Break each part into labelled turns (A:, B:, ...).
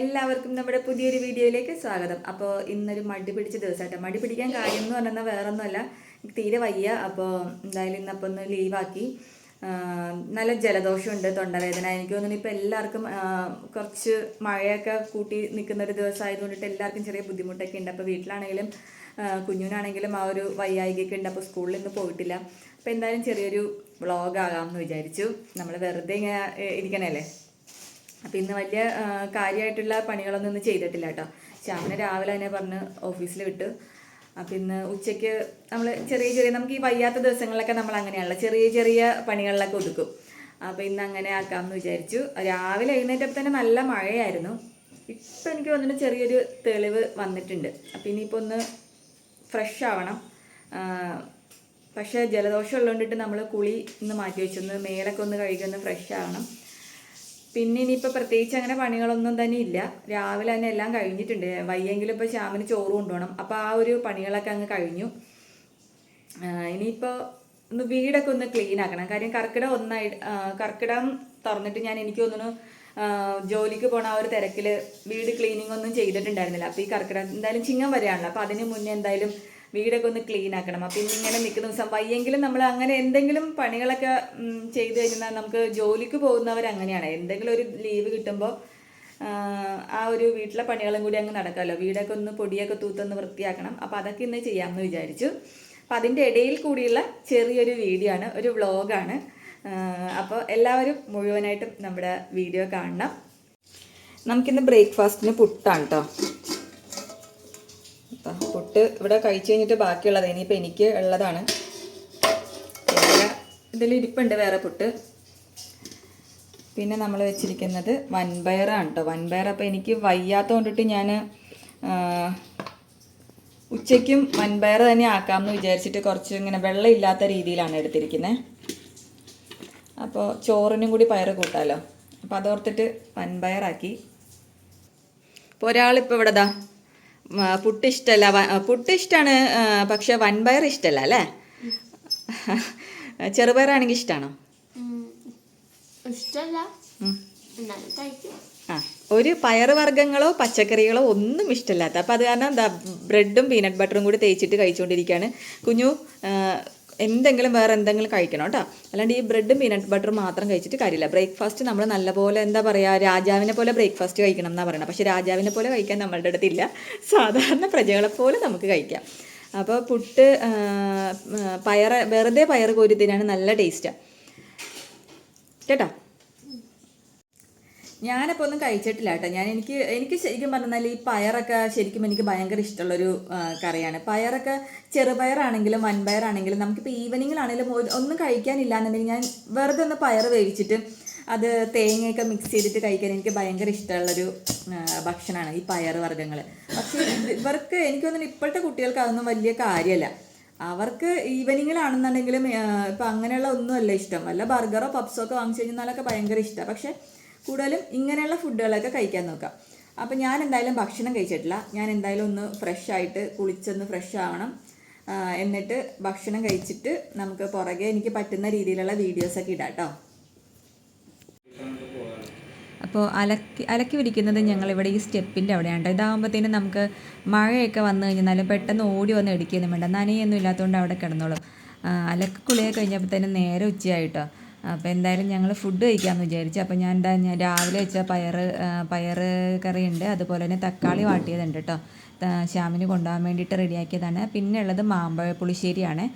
A: എല്ലാവർക്കും നമ്മുടെ പുതിയൊരു വീഡിയോയിലേക്ക് സ്വാഗതം. അപ്പോൾ ഇന്നൊരു മടി പിടിച്ച ദിവസമായിട്ട്. മടി പിടിക്കാൻ കാര്യം എന്ന് പറഞ്ഞാൽ വേറെ ഒന്നുമല്ല തീരെ വയ്യ. അപ്പോൾ എന്തായാലും ഇന്നപ്പോൾ ഒന്ന് ലീവാക്കി. നല്ല ജലദോഷമുണ്ട് തൊണ്ടവേദന. എനിക്ക് തോന്നുന്നു ഇപ്പോൾ എല്ലാവർക്കും കുറച്ച് മഴയൊക്കെ കൂട്ടി നിൽക്കുന്ന ഒരു ദിവസം എല്ലാവർക്കും ചെറിയ ബുദ്ധിമുട്ടൊക്കെ ഉണ്ട്. അപ്പോൾ വീട്ടിലാണെങ്കിലും കുഞ്ഞുനാണെങ്കിലും ആ ഒരു വയ്യായികയൊക്കെ ഉണ്ട്. അപ്പോൾ സ്കൂളിൽ ഇന്ന് പോയിട്ടില്ല. അപ്പോൾ എന്തായാലും ചെറിയൊരു വ്ളോഗ് ആകാമെന്ന് വിചാരിച്ചു. നമ്മൾ വെറുതെ ഇങ്ങനെ ഇരിക്കണേ ഇരിക്കണല്ലേ? അപ്പം ഇന്ന് വലിയ കാര്യമായിട്ടുള്ള പണികളൊന്നും ഇന്ന് ചെയ്തിട്ടില്ല കേട്ടോ ശ്യാമിനെ രാവിലെ തന്നെ പറഞ്ഞ് ഓഫീസിൽ വിട്ടു. അപ്പം ഇന്ന് ഉച്ചയ്ക്ക് നമ്മൾ ചെറിയ ചെറിയ നമുക്ക് ഈ വയ്യാത്ത ദിവസങ്ങളിലൊക്കെ നമ്മൾ അങ്ങനെയാണല്ലോ ചെറിയ ചെറിയ പണികളിലൊക്കെ ഒതുക്കും. അപ്പം ഇന്ന് അങ്ങനെ ആക്കാമെന്ന് വിചാരിച്ചു. രാവിലെ എഴുന്നേറ്റപ്പോൾ തന്നെ നല്ല മഴയായിരുന്നു. ഇപ്പം എനിക്ക് വന്നിട്ട് ചെറിയൊരു തെളിവ് വന്നിട്ടുണ്ട്. അപ്പം ഇനിയിപ്പോൾ ഒന്ന് ഫ്രഷ് ആവണം. പക്ഷേ ജലദോഷം ഉള്ളതുകൊണ്ടിട്ട് നമ്മൾ കുളി ഒന്ന് മാറ്റി വെച്ചൊന്ന് മേലൊക്കെ ഒന്ന് കഴുകി ഒന്ന് ഫ്രഷ് ആവണം. പിന്നെ ഇനിയിപ്പോൾ പ്രത്യേകിച്ച് അങ്ങനെ പണികളൊന്നും തന്നെ ഇല്ല. രാവിലെ തന്നെ എല്ലാം കഴിഞ്ഞിട്ടുണ്ട്. വയ്യെങ്കിലും ഇപ്പോൾ ശ്യാമിന് ചോറ് കൊണ്ടുപോകണം. അപ്പോൾ ആ ഒരു പണികളൊക്കെ അങ്ങ് കഴിഞ്ഞു. ഇനിയിപ്പോൾ ഒന്ന് വീടൊക്കെ ഒന്ന് ക്ലീൻ ആക്കണം. കാര്യം കർക്കിടം ഒന്നായി കർക്കിടം തുറന്നിട്ട് ഞാൻ എനിക്ക് ജോലിക്ക് പോണ ആ ഒരു തിരക്കിൽ വീട് ക്ലീനിങ് ഒന്നും ചെയ്തിട്ടുണ്ടായിരുന്നില്ല. അപ്പോൾ ഈ കർക്കിടം എന്തായാലും ചിങ്ങം വരെയാണല്ലോ. അപ്പോൾ അതിന് മുന്നേ എന്തായാലും വീടൊക്കെ ഒന്ന് ക്ലീൻ ആക്കണം. അപ്പം ഇന്നിങ്ങനെ നിൽക്കുന്ന ദിവസം വയ്യെങ്കിലും നമ്മൾ അങ്ങനെ എന്തെങ്കിലും പണികളൊക്കെ ചെയ്തു കഴിഞ്ഞാൽ നമുക്ക് ജോലിക്ക് പോകുന്നവർ അങ്ങനെയാണ്. എന്തെങ്കിലും ഒരു ലീവ് കിട്ടുമ്പോൾ ആ ഒരു വീട്ടിലെ പണികളും കൂടി അങ്ങ് നടക്കാമല്ലോ വീടൊക്കെ ഒന്ന് പൊടിയൊക്കെ തൂത്തൊന്ന് വൃത്തിയാക്കണം. അപ്പോൾ അതൊക്കെ ഇന്ന് ചെയ്യാമെന്ന് വിചാരിച്ചു. അപ്പം അതിന്റെ ഇടയിൽ കൂടിയുള്ള ചെറിയൊരു വീഡിയോ ആണ് ഒരു വ്ളോഗാണ് അപ്പോൾ എല്ലാവരും മുഴുവനായിട്ടും നമ്മുടെ വീഡിയോ കാണണം. നമുക്കിന്ന് ബ്രേക്ക്ഫാസ്റ്റിന് പുട്ടാണ് കേട്ടോ അപ്പം പുട്ട് ഇവിടെ കഴിച്ചു കഴിഞ്ഞിട്ട് ബാക്കിയുള്ളത് ഇനിയിപ്പോൾ എനിക്ക് ഉള്ളതാണ്. ഇതിൽ ഇരിപ്പുണ്ട് വേറെ പുട്ട്. പിന്നെ നമ്മൾ വെച്ചിരിക്കുന്നത് വൻപയറാണ് കേട്ടോ വൻപയർ അപ്പോൾ എനിക്ക് വയ്യാത്ത കൊണ്ടിട്ട് ഞാൻ ഉച്ചയ്ക്കും വൻപയർ തന്നെ ആക്കാമെന്ന് വിചാരിച്ചിട്ട് കുറച്ച് ഇങ്ങനെ വെള്ളം ഇല്ലാത്ത രീതിയിലാണ് എടുത്തിരിക്കുന്നത് അപ്പോൾ ചോറിനും കൂടി പയർ കൂട്ടാമല്ലോ അപ്പോൾ അതോർത്തിട്ട് വൻപയറാക്കി. ഇപ്പോൾ ഒരാളിപ്പോൾ ഇവിടെ ദാ പുട്ട് ഇഷ്ടമല്ല പുട്ട് ഇഷ്ടമാണ് പക്ഷെ വൻപയർ ഇഷ്ടമല്ല അല്ലേ? ചെറുപയറാണെങ്കിൽ ഇഷ്ടമാണോ ആ ഒരു പയർ വർഗങ്ങളോ പച്ചക്കറികളോ ഒന്നും ഇഷ്ടമില്ലാത്ത അപ്പം അത് കാരണം എന്താ ബ്രെഡും പീനട്ട് ബട്ടറും കൂടി തേച്ചിട്ട് കഴിച്ചുകൊണ്ടിരിക്കുകയാണ്. കുഞ്ഞു എന്തെങ്കിലും വേറെ എന്തെങ്കിലും കഴിക്കണം കേട്ടോ. അല്ലാണ്ട് ഈ ബ്രെഡും പീനട്ട് ബട്ടറും മാത്രം കഴിച്ചിട്ട് കാര്യമില്ല. ബ്രേക്ക്ഫാസ്റ്റ് നമ്മൾ നല്ലപോലെ എന്താ പറയുക രാജാവിനെ പോലെ ബ്രേക്ക്ഫാസ്റ്റ് കഴിക്കണം എന്നാണ് പറയുന്നത് പക്ഷേ രാജാവിനെ പോലെ കഴിക്കാൻ നമ്മളുടെ അടുത്തില്ല സാധാരണ പ്രജകളെ പോലെ നമുക്ക് കഴിക്കാം. അപ്പോൾ പുട്ട് പയറ് വെറുതെ പയറ് കോരി തിന്നാണ് നല്ല ടേസ്റ്റാണ് കേട്ടോ? ഞാനപ്പോൾ ഒന്നും കഴിച്ചിട്ടില്ല കേട്ടോ. ഞാൻ എനിക്ക് എനിക്ക് ശരിക്കും പറഞ്ഞാൽ ഈ പയറൊക്കെ ശരിക്കും എനിക്ക് ഭയങ്കര ഇഷ്ടമുള്ളൊരു കറിയാണ്. പയറൊക്കെ ചെറുപയറാണെങ്കിലും വൻപയറാണെങ്കിലും നമുക്കിപ്പോൾ ഈവനിങ്ങിലാണെങ്കിലും ഒന്നും കഴിക്കാനില്ല എന്നുണ്ടെങ്കിൽ ഞാൻ വെറുതെ ഒന്ന് പയർ വേവിച്ചിട്ട് അത് തേങ്ങയൊക്കെ മിക്സ് ചെയ്തിട്ട് കഴിക്കാൻ എനിക്ക് ഭയങ്കര ഇഷ്ടമുള്ളൊരു ഭക്ഷണമാണ് ഈ പയർ വർഗങ്ങൾ പക്ഷേ ഇവർക്ക് എനിക്ക് തോന്നുന്നു ഇപ്പോഴത്തെ കുട്ടികൾക്ക് അതൊന്നും വലിയ കാര്യമല്ല. അവർക്ക് ഈവനിങ്ങിലാണെന്നുണ്ടെങ്കിലും ഇപ്പം അങ്ങനെയുള്ള ഒന്നുമല്ല ഇഷ്ടം. അല്ല ബർഗറോ പപ്സോ ഒക്കെ വാങ്ങിച്ചു കഴിഞ്ഞാലൊക്കെ ഭയങ്കര ഇഷ്ടമാണ് പക്ഷേ കൂടുതലും ഇങ്ങനെയുള്ള ഫുഡുകളൊക്കെ കഴിക്കാൻ നോക്കാം. അപ്പോൾ ഞാൻ എന്തായാലും ഭക്ഷണം കഴിച്ചിട്ടില്ല. ഞാൻ എന്തായാലും ഒന്ന് ഫ്രഷ് ആയിട്ട് കുളിച്ചൊന്ന് ഫ്രഷ് ആവണം. എന്നിട്ട് ഭക്ഷണം കഴിച്ചിട്ട് നമുക്ക് പുറകെ എനിക്ക് പറ്റുന്ന രീതിയിലുള്ള വീഡിയോസൊക്കെ ഇടാം കേട്ടോ അപ്പോൾ അലക്കി അലക്കി വിരിക്കുന്നത് ഞങ്ങളിവിടെ ഈ സ്റ്റെപ്പിന്റെ അവിടെയാണ് കേട്ടോ ഇതാകുമ്പോഴത്തേനും നമുക്ക് മഴയൊക്കെ വന്നു കഴിഞ്ഞാലും പെട്ടെന്ന് ഓടി വന്ന് എടുക്കുകയൊന്നും വേണ്ട. നനയൊന്നും ഇല്ലാത്തതുകൊണ്ട് അവിടെ കിടന്നോളും. അലക്ക് കുളിയൊക്കെ തന്നെ നേരെ ഉച്ചയായിട്ടോ അപ്പോൾ എന്തായാലും ഞങ്ങൾ ഫുഡ് കഴിക്കാമെന്ന് വിചാരിച്ചു. അപ്പോൾ ഞാൻ എന്താ ഞാൻ രാവിലെ വെച്ച പയർ പയറ് കറിയുണ്ട്. അതുപോലെ തന്നെ തക്കാളി വാട്ടിയതുണ്ട് കേട്ടോ ശ്യാമിന് കൊണ്ടുപോകാൻ വേണ്ടിയിട്ട് റെഡിയാക്കിയതാണ്. പിന്നെ ഉള്ളത് മാമ്പഴ പുളിശ്ശേരിയാണ്.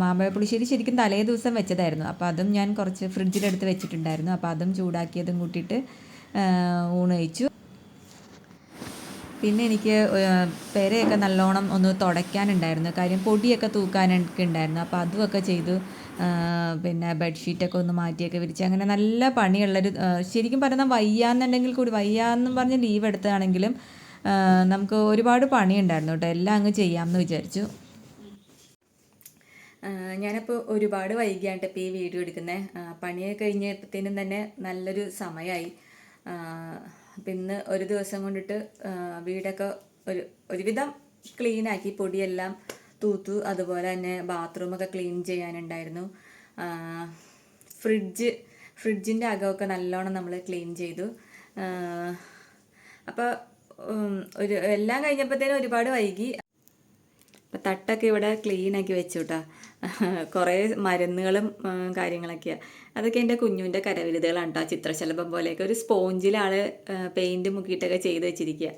A: മാമ്പഴ പുളിശ്ശേരി ശരിക്കും തലേ ദിവസം വെച്ചതായിരുന്നു. അപ്പോൾ അതും ഞാൻ കുറച്ച് ഫ്രിഡ്ജിലെടുത്ത് വെച്ചിട്ടുണ്ടായിരുന്നു. അപ്പോൾ അതും ചൂടാക്കിയതും കൂട്ടിയിട്ട് ഊണ് കഴിച്ചു. പിന്നെ എനിക്ക് പെരയൊക്കെ നല്ലോണം ഒന്ന് തുടയ്ക്കാനുണ്ടായിരുന്നു. കാര്യം പൊടിയൊക്കെ തൂക്കാനൊക്കെ ഉണ്ടായിരുന്നു. അപ്പോൾ അതുമൊക്കെ ചെയ്തു. പിന്നെ ബെഡ്ഷീറ്റൊക്കെ ഒന്ന് മാറ്റിയൊക്കെ വിരിച്ച് അങ്ങനെ നല്ല പണിയുള്ളൊരു ശരിക്കും പറഞ്ഞാൽ വയ്യാന്നുണ്ടെങ്കിൽ കൂടി വയ്യാന്നും പറഞ്ഞ് ലീവ് എടുത്തതാണെങ്കിലും നമുക്ക് ഒരുപാട് പണിയുണ്ടായിരുന്നു കേട്ടോ. എല്ലാം അങ്ങ് ചെയ്യാമെന്ന് വിചാരിച്ചു. ഞാനപ്പോൾ ഒരുപാട് വൈകിയാണ് ഇപ്പോൾ ഈ വീഡിയോ എടുക്കുന്നത് പണിയൊക്കെ കഴിഞ്ഞപ്പോഴത്തേനും തന്നെ നല്ലൊരു സമയമായി പിന്നെ ഒരു ദിവസം കൊണ്ടിട്ട് വീടൊക്കെ ഒരു ഒരുവിധം ക്ലീനാക്കി പൊടിയെല്ലാം തൂത്തു അതുപോലെ തന്നെ ബാത്റൂമൊക്കെ ക്ലീൻ ചെയ്യാനുണ്ടായിരുന്നു. ഫ്രിഡ്ജ് ഫ്രിഡ്ജിന്റെ അകമൊക്കെ നല്ലോണം നമ്മൾ ക്ലീൻ ചെയ്തു. അപ്പോൾ ഒരു എല്ലാം കഴിഞ്ഞപ്പോഴത്തേനും ഒരുപാട് വൈകി. അപ്പം തട്ടൊക്കെ ഇവിടെ ക്ലീൻ ആക്കി വെച്ചു കേട്ടോ കുറേ മരുന്നുകളും കാര്യങ്ങളൊക്കെയാണ് അതൊക്കെ എന്റെ കുഞ്ഞുവിന്റെ കരവിരുതുകളാണ് കേട്ടോ ചിത്രശലഭം പോലെയൊക്കെ. ഒരു സ്പോഞ്ചിൽ ആൾ പെയിന്റ് മുക്കിയിട്ടൊക്കെ ചെയ്ത് വെച്ചിരിക്കുക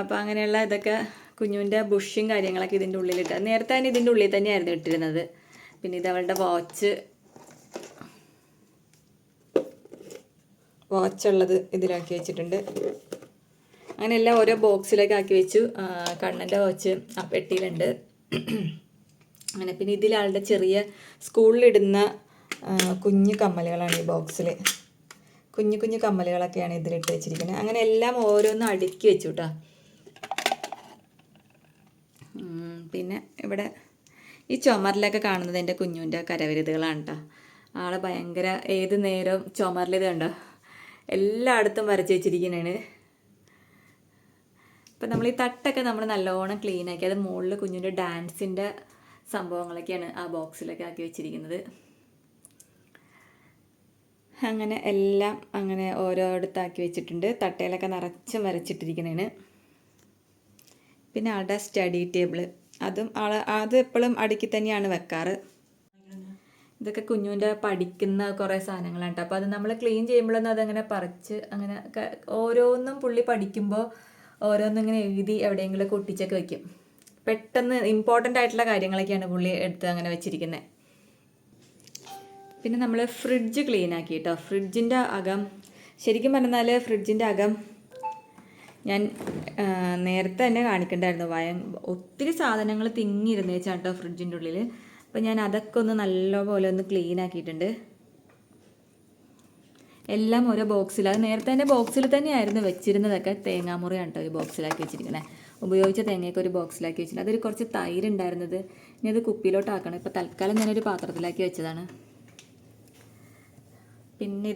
A: അപ്പോൾ അങ്ങനെയുള്ള ഇതൊക്കെ കുഞ്ഞുവിന്റെ ബുഷും കാര്യങ്ങളൊക്കെ ഇതിന്റെ ഉള്ളിലിട്ട്. നേരത്തെ തന്നെ ഇതിന്റെ ഉള്ളിൽ തന്നെയായിരുന്നു ഇട്ടിരുന്നത്. പിന്നെ ഇത് അവളുടെ വാച്ച് വാച്ചുള്ളത് ഇതിലാക്കി വെച്ചിട്ടുണ്ട്. അങ്ങനെ എല്ലാം ഓരോ ബോക്സിലേക്ക് ആക്കി വെച്ചു. കണ്ണന്റെ വാച്ച് ആ പെട്ടിയിലുണ്ട് അങ്ങനെ പിന്നെ ഇതിലാളുടെ ചെറിയ സ്കൂളിലിടുന്ന കുഞ്ഞു കമ്മലുകളാണ് ഈ ബോക്സിൽ കുഞ്ഞു കുഞ്ഞു കമ്മലുകളൊക്കെയാണ് ഇതിലിട്ട് വെച്ചിരിക്കുന്നത്. അങ്ങനെ എല്ലാം ഓരോന്നും അടുക്കി വെച്ചു കേട്ടോ പിന്നെ ഇവിടെ ഈ ചുമരിലൊക്കെ കാണുന്നത് എന്റെ കുഞ്ഞുവിന്റെ കരവിരുതുകളാണ് കേട്ടോ ആളെ ഭയങ്കര ഏത് നേരവും ചുമരിലിത് കണ്ടോ? എല്ലായിടത്തും വരച്ച് വെച്ചിരിക്കുന്നതാണ്. അപ്പം നമ്മൾ ഈ തട്ടൊക്കെ നമ്മൾ നല്ലോണം ക്ലീൻ ആക്കി അത് മുകളിൽ കുഞ്ഞിന്റെ ഡാൻസിന്റെ സംഭവങ്ങളൊക്കെയാണ് ആ ബോക്സിലൊക്കെ ആക്കി വെച്ചിരിക്കുന്നത്. അങ്ങനെ എല്ലാം അങ്ങനെ ഓരോരുത്താക്കി വെച്ചിട്ടുണ്ട്. തട്ടയിലൊക്കെ നിറച്ചും വരച്ചിട്ടിരിക്കുന്നതാണ്. പിന്നെ ആളുടെ സ്റ്റഡി ടേബിൾ അതും ആൾ അത് എപ്പോഴും അടുക്കി തന്നെയാണ് വെക്കാറ്. ഇതൊക്കെ കുഞ്ഞുവിന്റെ പഠിക്കുന്ന കുറേ സാധനങ്ങളാണ് കേട്ടോ. അപ്പോൾ അത് നമ്മൾ ക്ലീൻ ചെയ്യുമ്പോഴൊന്നും അതങ്ങനെ പറിച്ച് അങ്ങനെ ഓരോന്നും പുള്ളി പഠിക്കുമ്പോൾ ഓരോന്നും ഇങ്ങനെ എഴുതി എവിടെയെങ്കിലും ഒട്ടിച്ചൊക്കെ വെക്കും. പെട്ടെന്ന് ഇമ്പോർട്ടന്റ് ആയിട്ടുള്ള കാര്യങ്ങളൊക്കെയാണ് പുള്ളി എടുത്ത് അങ്ങനെ വെച്ചിരിക്കുന്നത് പിന്നെ നമ്മൾ ഫ്രിഡ്ജ് ക്ലീൻ ആക്കി കേട്ടോ. ഫ്രിഡ്ജിന്റെ അകം ശരിക്കും പറഞ്ഞാൽ ഫ്രിഡ്ജിന്റെ അകം ഞാൻ നേരത്തെ തന്നെ കാണിക്കണ്ടായിരുന്നു. വയ ഒത്തിരി സാധനങ്ങൾ തിങ്ങിയിരുന്നു ചേട്ടോ ഫ്രിഡ്ജിന്റെ ഉള്ളിൽ അപ്പം ഞാൻ അതൊക്കെ ഒന്ന് നല്ലപോലെ ഒന്ന് ക്ലീൻ ആക്കിയിട്ടുണ്ട്. എല്ലാം ഓരോ ബോക്സിൽ അത് നേരത്തെ തന്നെ ബോക്സിൽ തന്നെയായിരുന്നു വെച്ചിരുന്നതൊക്കെ തേങ്ങാമുറിയാണ് കേട്ടോ ഒരു ബോക്സിലാക്കി വെച്ചിരിക്കുന്നത് ഉപയോഗിച്ച തേങ്ങയൊക്കെ ഒരു ബോക്സിലാക്കി വെച്ചിട്ടുണ്ട്. അതൊരു കുറച്ച് തൈര് ഉണ്ടായിരുന്നത് ഇനി അത് കുപ്പിയിലോട്ട് ആക്കണം ഇപ്പോൾ തൽക്കാലം ഞാനൊരു പാത്രത്തിലാക്കി വെച്ചതാണ്. പിന്നെ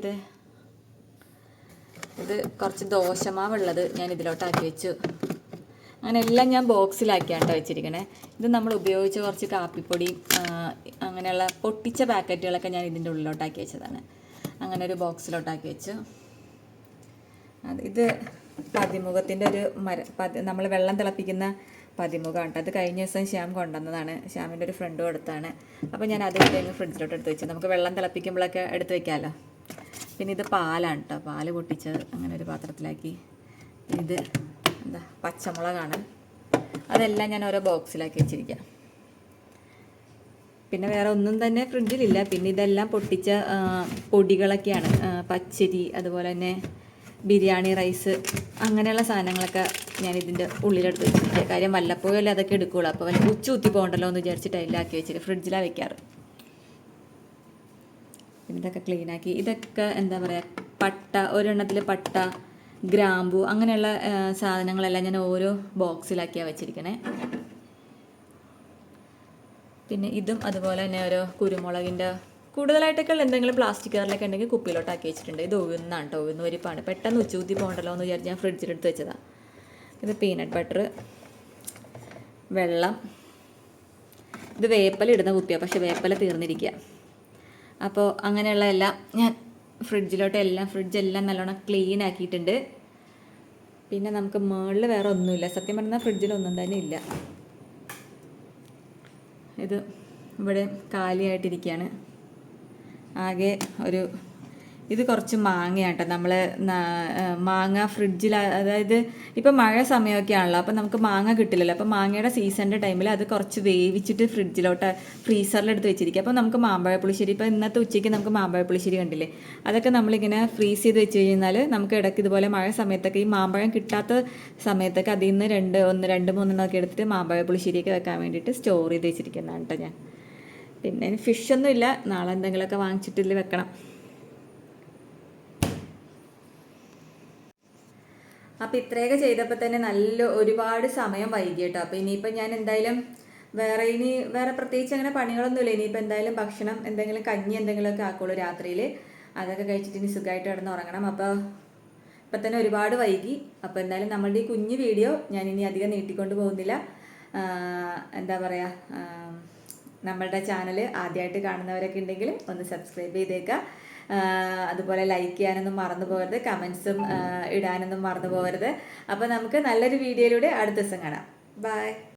A: ഇത് കുറച്ച് ദോശമാവുള്ളത് ഞാൻ ഇതിലോട്ടാക്കി വെച്ചു. അങ്ങനെ എല്ലാം ഞാൻ ബോക്സിലാക്കിയാണ് കേട്ടോ വെച്ചിരിക്കണേ. ഇത് നമ്മൾ ഉപയോഗിച്ച കുറച്ച് കാപ്പിപ്പൊടി അങ്ങനെയുള്ള പൊട്ടിച്ച പാക്കറ്റുകളൊക്കെ ഞാൻ ഇതിന്റെ ഉള്ളിലോട്ടാക്കി വെച്ചതാണ്. അങ്ങനെ ഒരു ബോക്സിലോട്ടാക്കി വെച്ചു. അത് ഇത് പതിമുഖത്തിന്റെ ഒരു മര പതി നമ്മൾ വെള്ളം തിളപ്പിക്കുന്ന പതിമുഖമാണ് അത് കഴിഞ്ഞ ദിവസം ശ്യാം കൊണ്ടുവന്നതാണ്. ശ്യാമിന്റെ ഒരു ഫ്രണ്ട് കൊടുത്താണ്. അപ്പോൾ ഞാൻ അത് കഴിഞ്ഞ് ഫ്രിഡ്ജിലോട്ട് എടുത്ത് വെച്ചു. നമുക്ക് വെള്ളം തിളപ്പിക്കുമ്പോഴൊക്കെ എടുത്ത് വെക്കാമല്ലോ. പിന്നെ ഇത് പാലാണ് കേട്ടോ പാൽ പൊട്ടിച്ച് അങ്ങനെ ഒരു പാത്രത്തിലാക്കി. ഇത് എന്താ പച്ചമുളകാണ്. അതെല്ലാം ഞാൻ ഓരോ ബോക്സിലാക്കി വെച്ചിരിക്കാം പിന്നെ വേറെ ഒന്നും തന്നെ ഫ്രിഡ്ജിലില്ല. പിന്നെ ഇതെല്ലാം പൊട്ടിച്ച പൊടികളൊക്കെയാണ്. പച്ചരി അതുപോലെ തന്നെ ബിരിയാണി റൈസ് അങ്ങനെയുള്ള സാധനങ്ങളൊക്കെ ഞാൻ ഇതിന്റെ ഉള്ളിലെടുത്ത് വെച്ചിരിക്കുക കാര്യം വല്ലപ്പോഴും അതൊക്കെ എടുക്കുകയുള്ളൂ അപ്പോൾ വല്ല ഉച്ച കുത്തി പോകണ്ടല്ലോ എന്ന് വിചാരിച്ചിട്ട് അതിലാക്കി വെച്ചിട്ട് ഫ്രിഡ്ജിലാണ് വെക്കാറ്. പിന്നെ ഇതൊക്കെ ക്ലീൻ ആക്കി. ഇതൊക്കെ എന്താ പറയുക പട്ട ഒരെണ്ണത്തിൽ പട്ട ഗ്രാമ്പു അങ്ങനെയുള്ള സാധനങ്ങളെല്ലാം ഞാൻ ഓരോ ബോക്സിലാക്കിയാണ് വെച്ചിരിക്കണേ. പിന്നെ ഇതും അതുപോലെ തന്നെ ഓരോ കുരുമുളകിന്റെ കൂടുതലായിട്ടൊക്കെ എന്തെങ്കിലും പ്ലാസ്റ്റിക് കവറിലൊക്കെ ഉണ്ടെങ്കിൽ കുപ്പിയിലോട്ടാക്കി വെച്ചിട്ടുണ്ട്. ഇത് ഉഴുന്നാണ് കേട്ടോ ഒഴുന്ന വരിപ്പാണ് പെട്ടെന്ന് ഉച്ചൂത്തി പോകണ്ടല്ലോ എന്ന് വിചാരിച്ച് ഞാൻ ഫ്രിഡ്ജിലെടുത്ത് വെച്ചതാണ് ഇത് പീനട്ട് ബട്ടർ വെള്ളം. ഇത് വേപ്പല ഇടുന്ന കുപ്പിയാണ് പക്ഷേ വേപ്പല തീർന്നിരിക്കുക അപ്പോൾ അങ്ങനെയുള്ള എല്ലാം ഞാൻ ഫ്രിഡ്ജിലോട്ട് എല്ലാം ഫ്രിഡ്ജെല്ലാം നല്ലോണം ക്ലീൻ ആക്കിയിട്ടുണ്ട്. പിന്നെ നമുക്ക് മുകളിൽ വേറെ ഒന്നുമില്ല. സത്യം പറഞ്ഞാൽ ഫ്രിഡ്ജിലൊന്നും തന്നെ ഇല്ല. ഇത് ഇവിടെ കാലിയായിട്ടിരിക്കുകയാണ് ആകെ ഒരു ഇത് കുറച്ച് മാങ്ങയാട്ടോ. നമ്മൾ മാങ്ങ ഫ്രിഡ്ജിൽ അതായത് ഇപ്പം മഴ സമയമൊക്കെ ആണല്ലോ അപ്പം നമുക്ക് മാങ്ങ കിട്ടില്ലല്ലോ. അപ്പം മാങ്ങയുടെ സീസണിന്റെ ടൈമിൽ അത് കുറച്ച് വേവിച്ചിട്ട് ഫ്രിഡ്ജിലോട്ട് ഫ്രീസറിലെടുത്ത് വെച്ചിരിക്കുക അപ്പം നമുക്ക് മാമ്പഴ പുളിശ്ശേരി ഇപ്പം ഇന്നത്തെ ഉച്ചയ്ക്ക് നമുക്ക് മാമ്പഴ പുളിശ്ശേരി കണ്ടില്ലേ? അതൊക്കെ നമ്മളിങ്ങനെ ഫ്രീസ് ചെയ്ത് വെച്ച് കഴിഞ്ഞാൽ നമുക്ക് ഇടയ്ക്ക് ഇതുപോലെ മഴ സമയത്തൊക്കെ ഈ മാമ്പഴം കിട്ടാത്ത സമയത്തൊക്കെ അതിൽ നിന്ന് രണ്ട് ഒന്ന് രണ്ട് മൂന്നെണ്ണമൊക്കെ എടുത്തിട്ട് മാമ്പഴ പുളിശ്ശേരിയൊക്കെ വെക്കാൻ വേണ്ടിയിട്ട് സ്റ്റോർ ചെയ്ത് വെച്ചിരിക്കുന്നതാണ് കേട്ടോ ഞാൻ. പിന്നെ ഫിഷൊന്നുമില്ല നാളെ എന്തെങ്കിലുമൊക്കെ വാങ്ങിച്ചിട്ട് വെക്കണം. അപ്പം ഇത്രയൊക്കെ ചെയ്തപ്പോൾ തന്നെ നല്ല ഒരുപാട് സമയം വൈകിട്ടോ അപ്പോൾ ഇനിയിപ്പോൾ ഞാൻ എന്തായാലും വേറെ ഇനി വേറെ പ്രത്യേകിച്ച് അങ്ങനെ പണികളൊന്നുമില്ല. ഇനിയിപ്പോൾ എന്തായാലും ഭക്ഷണം എന്തെങ്കിലും കഞ്ഞി എന്തെങ്കിലുമൊക്കെ ആക്കുള്ളൂ രാത്രിയിൽ അതൊക്കെ കഴിച്ചിട്ട് ഇനി സുഖമായിട്ട് കിടന്ന് ഉറങ്ങണം. അപ്പോൾ ഇപ്പം തന്നെ ഒരുപാട് വൈകി. അപ്പോൾ എന്തായാലും നമ്മളുടെ ഈ കുഞ്ഞു വീഡിയോ ഞാൻ ഇനി അധികം നീട്ടിക്കൊണ്ട് പോകുന്നില്ല. എന്താ പറയുക നമ്മളുടെ ചാനൽ ആദ്യമായിട്ട് കാണുന്നവരൊക്കെ ഉണ്ടെങ്കിൽ ഒന്ന് സബ്സ്ക്രൈബ് ചെയ്തേക്കുക അതുപോലെ ലൈക്ക് ചെയ്യാനൊന്നും മറന്നു പോകരുത് കമൻസും ഇടാനൊന്നും മറന്നു പോകരുത്. അപ്പോൾ നമുക്ക് നല്ലൊരു വീഡിയോയിലൂടെ അടുത്ത ദിവസം കാണാം. ബൈ